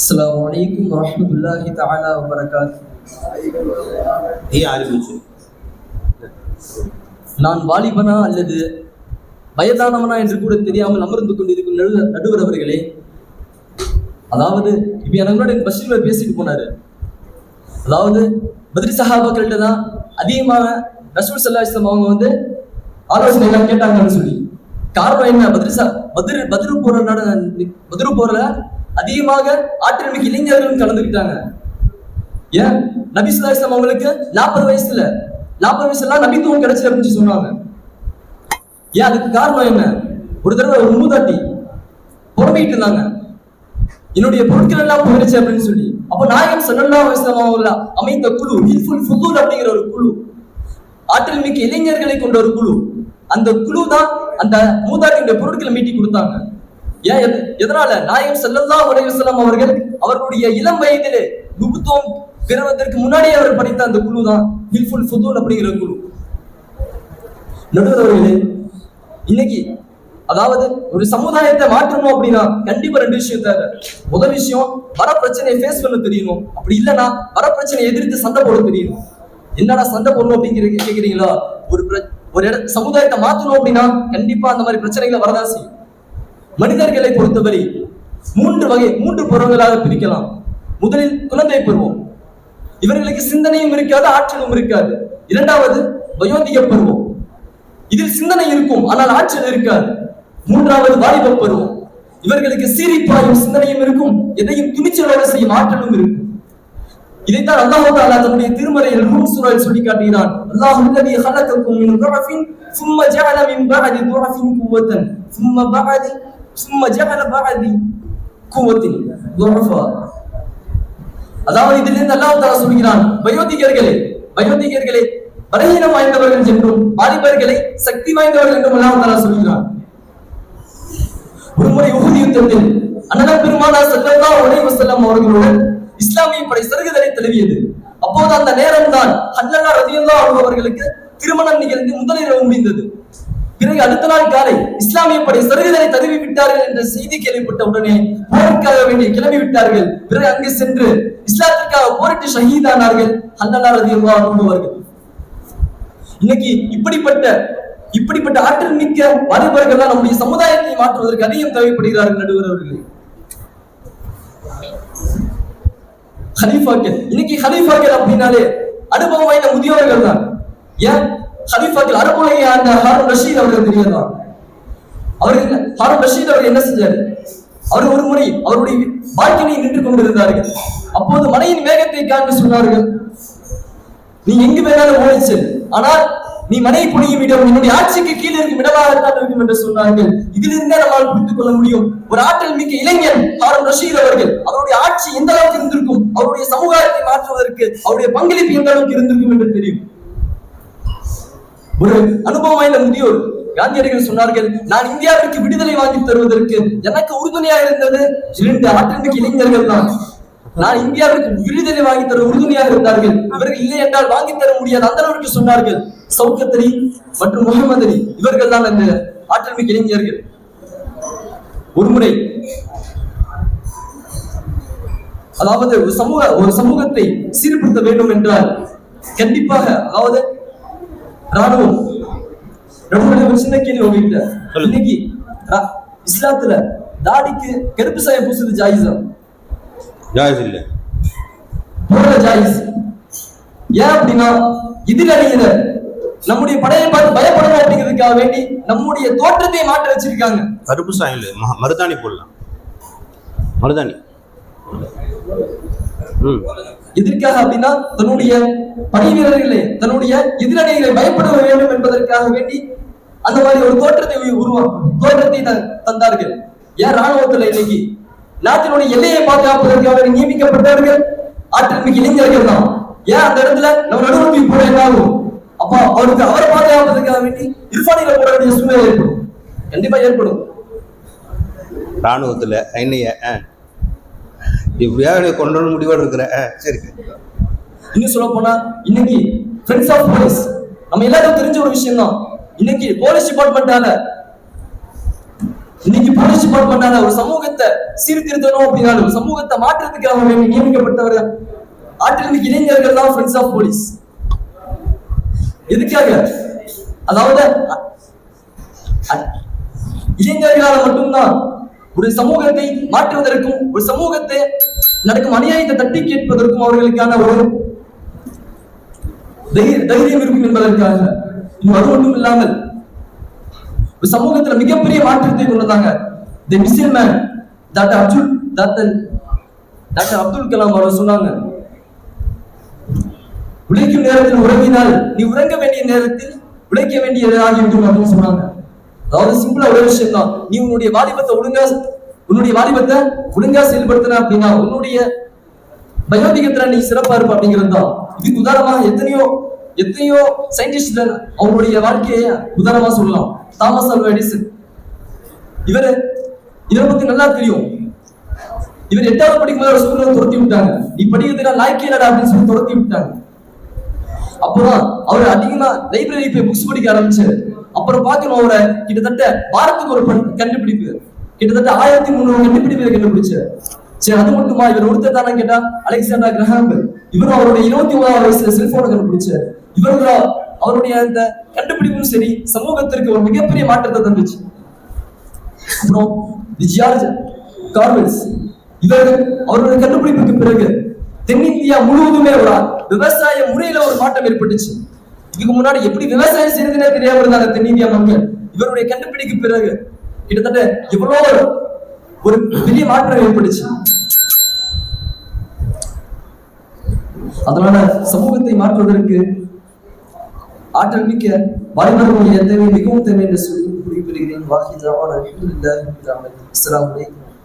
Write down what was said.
அஸ்லாம் வலைக்கும் வரமத்துல்லாஹி தாலா வரகாத் நான் வாலிபனா அல்லது வயதானவனா என்று கூட தெரியாமல் அமர்ந்து கொண்டிருக்கும் நடு நடுவர் அவர்களே அதாவது இப்ப எனங்களோட பஷீர் பேசிட்டு போனாரு. அதாவது பதிரி சஹாபாக்கள்கிட்ட தான் அதிகமான ரசூல் சல்லா அவங்க வந்து ஆலோசனை எல்லாம் கேட்டாங்கன்னு சொல்லி. காரணம் என்ன? பதிரி சா பதிரு போற நட பதிரு போற அதிகமாக ஆற்றல் மிக்க இளைஞர்களும் கலந்துக்கிட்டாங்க. ஏன்? நபி ஸல்லல்லாஹு அலைஹி அவங்களுக்கு நாற்பது வயசுல நாற்பது வயசுல நபித்துவம் கிடைச்சது அப்படின்னு சொன்னாங்க. ஏன்? அதுக்கு காரணம் என்ன? ஒரு தடவை ஒரு மூதாட்டி புறம்பிட்டு இருந்தாங்க. என்னுடைய பொருட்கள் எல்லாம் போயிருச்சு அப்படின்னு சொல்லி. அப்போ நாயகம் சல்லல்லா இஸ்லாம் அவங்கள அவர்கள் அமைத்த குழு ஹில்ஃபுல் ஃபுதூல் அப்படிங்கிற ஒரு குழு ஆற்றல் மிக்க இளைஞர்களை கொண்ட ஒரு குழு. அந்த குழு தான் அந்த மூதாட்டியுடைய பொருட்களை மீட்டி கொடுத்தாங்க. ஏன் எதனால? நாயகம் செல்லல்லா அலைஹி அவர்கள் அவர்களுடைய இளம் வயதிலே நுபுத்துவம் பெறுவதற்கு முன்னாடியே அவர் படித்த அந்த குழு தான் ஹில்ஃபுல் ஃபுதூல் அப்படிங்கிற குழு. நடுவர் இன்னைக்கு அதாவது ஒரு சமுதாயத்தை மாற்றணும் அப்படின்னா கண்டிப்பா ரெண்டு விஷயம் தேவை. முதல் விஷயம் வர பிரச்சனையை ஃபேஸ் பண்ண தெரியணும். அப்படி இல்லைன்னா வர பிரச்சனையை எதிர்த்து சண்டை போட தெரியணும். என்னடா சண்டை போடணும் அப்படிங்கிற கேக்குறீங்களா? ஒரு பிர- ஒரு இட சமுதாயத்தை மாற்றணும் அப்படின்னா கண்டிப்பா அந்த மாதிரி பிரச்சனைகளை வரதான் செய்யும். மனிதர்களை பொறுத்தவரை மூன்று வகை மூன்று பருவங்களாக பிரிக்கலாம் முதலில் குழந்தை பருவம் இவர்களுக்கு சிந்தனையும் இருக்காது ஆற்றலும் இருக்காது இரண்டாவது வயோதிக பருவம் இதில் சிந்தனை இருக்கும் ஆனால் ஆற்றல் இருக்காது மூன்றாவது வாலிப பருவம் இவர்களுக்கு சீரிப்பாயும் சிந்தனையும் இருக்கும் எதையும் துணிச்சலோடு செய்யும் ஆற்றலும் இருக்கும் இதைத்தான் அல்லாஹ் தஆலா தன்னுடைய திருமறையில் ரூம் சூராவில் சொல்லி காட்டுகிறான் அல்லாஹ் الذي خلقكم من ضعف ثم جعل من بعد ضعف قوة ثم بعد ثم ஜஹல பாதி குவத்தின் துஃபா அதாவது இதிலிருந்து அல்லாஹ் தஆலா சொல்கிறான் வயோதிகர்களே வயோதிகர்களே பலகீனம் வாய்ந்தவர்கள் என்றும் வாலிபர்களை சக்தி வாய்ந்தவர்கள் என்றும் அல்லாஹ் தஆலா சொல்கிறான். ஒருமுறை உஹுத் யுத்தத்தில் அண்ணன் பெருமானார் ஸல்லல்லாஹு அலைஹி வஸல்லம் அவர்களுடன் இஸ்லாமிய படை சிறகுதலை தழுவியது. அப்போது அந்த நேரம்தான் தான் ஹல்லல்லா ரதியல்லா அவர்களுக்கு திருமணம் நிகழ்ந்து முதலிரவு முடிந்தது. பிறகு அடுத்த நாள் காலை இஸ்லாமிய படை சருகுதலை தழுவி விட்டார்கள் என்ற செய்தி கேள்விப்பட்ட உடனே போருக்காக வேண்டி கிளம்பி விட்டார்கள். பிறகு அங்கு சென்று இஸ்லாத்திற்காக போரிட்டு ஷஹீதானார்கள். ஹல்லல்லா ரலியல்லாஹு அன்ஹு அவர்கள். இன்னைக்கு இப்படிப்பட்ட இப்படிப்பட்ட ஆற்றல் மிக்க வாலிபர்கள் தான் நம்முடைய சமுதாயத்தை மாற்றுவதற்கு அதிகம் தேவைப்படுகிறார்கள் நடுவர் அவர்களே. ஹலீஃபாக்கள் இன்னைக்கு ஹலீஃபாக்கள் அப்படின்னாலே அனுபவம் வாய்ந்த முதியோர்கள் தான் ஏன்? ஹலீஃபாக்கள் அரபுலைய அந்த ஹாரூன் ரஷீத் அவர்கள் தெரியலாம் அவர் ஹாரூன் ரஷீத் அவர் என்ன செஞ்சாரு? அவர் ஒரு முறை அவருடைய பாக்கினை நின்று கொண்டிருந்தார்கள். அப்போது மலையின் வேகத்தை காண்பு சொன்னார்கள். நீ எங்கு வேணாலும் ஓடிச்சு ஆனால் நீ மனை புனியும் இடம் என்னுடைய ஆட்சிக்கு கீழே இருக்கும் இடமாகத்தான் இருக்கும் என்று சொன்னார்கள். இதிலிருந்தே நம்மால் புரிந்து கொள்ள முடியும். ஒரு ஆற்றல் மிக்க இளைஞன் ஹாரூன் ரஷீத் அவர்கள். அவருடைய ஆட்சி எந்த அளவுக்கு இருந்திருக்கும்? அவருடைய சமூகத்தை மாற்றுவதற்கு அவருடைய பங்களிப்பு எந்த அளவுக்கு இருந்திருக்கும் என்று தெரியும். ஒரு அனுபவம் வாய்ந்த முதியோர். காந்தியடிகள் சொன்னார்கள் நான் இந்தியாவிற்கு விடுதலை வாங்கி தருவதற்கு எனக்கு உறுதுணையா இருந்தது இரண்டு ஆற்றல் இளைஞர்கள் தான். நான் இந்தியாவிற்கு விடுதலை வாங்கி தர உறுதுணையாக இருந்தார்கள். இவர்கள் இல்லை என்றால் வாங்கி தர முடியாது. அந்த அளவுக்கு சொன்னார்கள் சவுக்கத் அலி மற்றும் முகமது அலி இவர்கள் தான் அந்த ஆற்றல் மிக்க இளைஞர்கள். ஒருமுறை அதாவது ஒரு சமூக ஒரு சமூகத்தை சீர்படுத்த வேண்டும் என்றால் கண்டிப்பாக அதாவது ராணுவம். நம்மளுடைய ஒரு சின்ன கேள்வி உங்ககிட்ட. இன்னைக்கு இஸ்லாத்துல தாடிக்கு கருப்பு சாயம் பூசுறது ஜாயிஸா? ஜாயிஸ் இல்லை. போடுற ஜாயிஸ். ஏன் அப்படின்னா எதிரணியில நம்முடைய படையை பார்த்து பயப்படணும் அப்படிங்கிறதுக்காக வேண்டி நம்முடைய தோற்றத்தை மாற்ற வச்சிருக்காங்க. கருப்பு சாயம் இல்லை. மருதாணி போடலாம். மருதாணி. ம். எதற்காக அப்படின்னா தன்னுடைய படை வீரர்களே தன்னுடைய எதிரணிகளை பயப்பட வேண்டும் என்பதற்காக வேண்டி அந்த மாதிரி ஒரு தோற்றத்தை உருவா தோற்றத்தை த- தந்தார்கள். ஏன் ராணுவத்துல இன்னைக்கு? நாட்டினுடைய எல்லையை பாதுகாப்பதற்காக நியமிக்கப்பட்டவர்கள் ஆற்றல் மிக்க இளைஞர்கள் தான். ஏன் அந்த இடத்துல நம்ம நடுவுக்கு போட என்ன ஆகும் அப்ப அவருக்கு அவரை பாதுகாப்பதற்காக வேண்டி இர்ஃபானில போட வேண்டிய சூழ்நிலை ஏற்படும். கண்டிப்பா ஏற்படும். ராணுவத்தில் என்னைய ஆ இப்படியாக கொண்டு வர முடிவோடு இருக்கிற சரி இன்னும் சொல்ல போனா இன்னைக்கு ஃப்ரெண்ட்ஸ் ஆஃப் போலீஸ் நம்ம எல்லாருக்கும் தெரிஞ்ச ஒரு விஷயம் தான் இன்னைக்கு போலீஸ் டிபார்ட்மெண்டால இன்னைக்கு போலீஸ் டிபார்ட்மெண்டால ஒரு சமூகத்தை சீர்திருத்தணும் அப்படின்னாலும் ஒரு சமூகத்தை மாற்றத்துக்கு அவங்க நியமிக்கப்பட்டவர் ஆற்றில் மிக்க இளைஞர்கள் தான் ஃப்ரெண்ட்ஸ் ஆஃப் போலீஸ் எதுக்காக? அதாவது இளைஞர்களால் மட்டும்தான் ஒரு சமூகத்தை மாற்றுவதற்கும் ஒரு சமூகத்தை நடக்கும் அநியாயத்தை தட்டி கேட்பதற்கும் அவர்களுக்கான ஒரு தைரிய- தைரியம் இருக்கும் என்பதற்காக. அது மட்டும் இல்லாமல் சமூகத்துல மிகப்பெரிய மாற்றத்தை கொண்டு வந்தாங்க. The missile man doctor Abdul doctor doctor Abdul Kalam அவர் சொன்னாங்க உழைக்கும் நேரத்தில் உறங்கினால் நீ உறங்க வேண்டிய நேரத்தில் உழைக்க வேண்டியதாகிவிடும் அப்படின்னு சொன்னாங்க. அதாவது சிம்பிளா ஒரு விஷயம் தான் நீ உன்னுடைய வாலிபத்தை ஒழுங்கா உன்னுடைய வாலிபத்தை ஒழுங்கா செயல்படுத்தின அப்படின்னா உன்னுடைய பயோதிகத்துல நீ சிறப்பா இருப்ப அப்படிங்கிறது தான். இதுக்கு உதாரணமாக எத்தனையோ எத்தனையோ சயின்டிஸ்ட் அவங்களுடைய வாழ்க்கையை உதாரணமா சொல்லலாம். Thomas Alva Edison. இவரு இவரை பத்தி நல்லா தெரியும். இவர் எட்டாவது படிக்கும்போது ஒரு ஸ்கூல்ல துரத்தி விட்டாங்க. நீ படிக்கிறதுனா இல்லடா அப்படின்னு சொல்லி துரத்தி விட்டாங்க. அப்புறம் அவர் அதிகமா லைப்ரரி போய் புக்ஸ் படிக்க ஆரம்பிச்சாரு. அப்புறம் பார்க்கணும் அவரை கிட்டத்தட்ட வாரத்துக்கு ஒரு பண்- கண்டுபிடிப்பு. கிட்டத்தட்ட ஆயிரத்தி முந்நூறு கண்டுபிடிப்பை கண்டுபிடிச்சாரு சரி அது மட்டுமா? இவர் ஒருத்தர் தானே கேட்டா? Alexander Graham. இவரும் அவருடைய இருபத்தி ஒன்பதாவது வயசுல செல்போனை கண்டுபிடிச்சாரு இவரும் அவருடைய அந்த கண்டுபிடிப்பும் சரி சமூகத்திற்கு ஒரு மிகப்பெரிய மாற்றத்தை தந்துச்சு. அப்புறம் தி கார்வெல்ஸ் இவர் அவருடைய கண்டுபிடிப்புக்கு பிறகு தென்னிந்தியா முழுவதுமே ஒரு விவசாய முறையில ஒரு மாற்றம் ஏற்பட்டுச்சு. இதுக்கு முன்னாடி எப்படி விவசாயம் செய்யறதுனே தெரியாம இருந்தாங்க தென்னிந்தியா மக்கள். இவருடைய கண்டுபிடிக்கு பிறகு கிட்டத்தட்ட இவ்வளோ ஒரு- பெரிய மாற்றம் ஏற்பட்டுச்சு. அதனால சமூகத்தை மாற்றுவதற்கு ஆற்றல் மிக்க வாலிபர்களுடைய தேவை மிகவும் தேவை என்று சொல்லி குறிப்பிடுகிறேன் வாஹிதாவான அஸ்ஸலாமு அலைக்கும்.